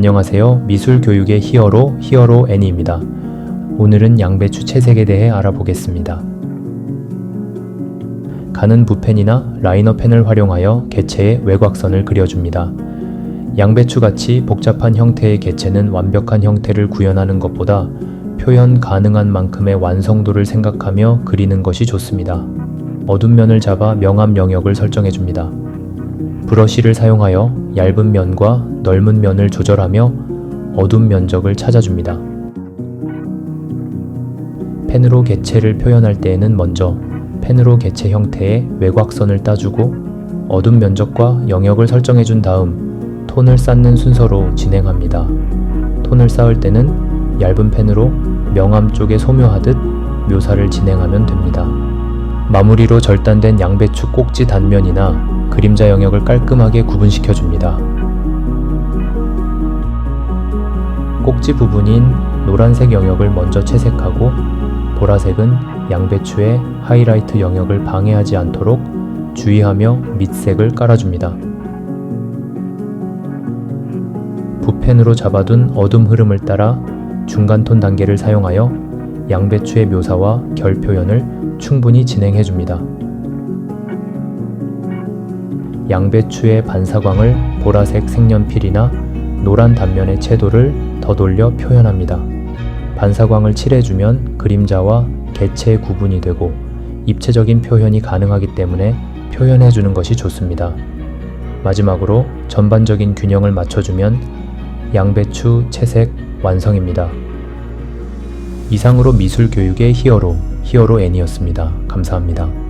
안녕하세요. 미술 교육의 히어로 히어로 애니입니다. 오늘은 양배추 채색에 대해 알아보겠습니다. 가는 붓펜이나 라이너 펜을 활용하여 개체의 외곽선을 그려줍니다. 양배추같이 복잡한 형태의 개체는 완벽한 형태를 구현하는 것보다 표현 가능한 만큼의 완성도를 생각하며 그리는 것이 좋습니다. 어두운 면을 잡아 명암 영역을 설정해줍니다. 브러쉬를 사용하여 얇은 면과 넓은 면을 조절하며 어두운 면적을 찾아줍니다. 펜으로 개체를 표현할 때에는 먼저 펜으로 개체 형태의 외곽선을 따주고 어두운 면적과 영역을 설정해 준 다음 톤을 쌓는 순서로 진행합니다. 톤을 쌓을 때는 얇은 펜으로 명암 쪽에 소묘하듯 묘사를 진행하면 됩니다. 마무리로 절단된 양배추 꼭지 단면이나 그림자 영역을 깔끔하게 구분시켜 줍니다. 꼭지 부분인 노란색 영역을 먼저 채색하고 보라색은 양배추의 하이라이트 영역을 방해하지 않도록 주의하며 밑색을 깔아줍니다. 붓펜으로 잡아둔 어둠 흐름을 따라 중간톤 단계를 사용하여 양배추의 묘사와 결 표현을 충분히 진행해줍니다. 양배추의 반사광을 보라색 색연필이나 노란 단면의 채도를 더 돌려 표현합니다. 반사광을 칠해주면 그림자와 개체의 구분이 되고 입체적인 표현이 가능하기 때문에 표현해주는 것이 좋습니다. 마지막으로 전반적인 균형을 맞춰주면 양배추 채색 완성입니다. 이상으로 미술 교육의 히어로, 히어로 애니였습니다. 감사합니다.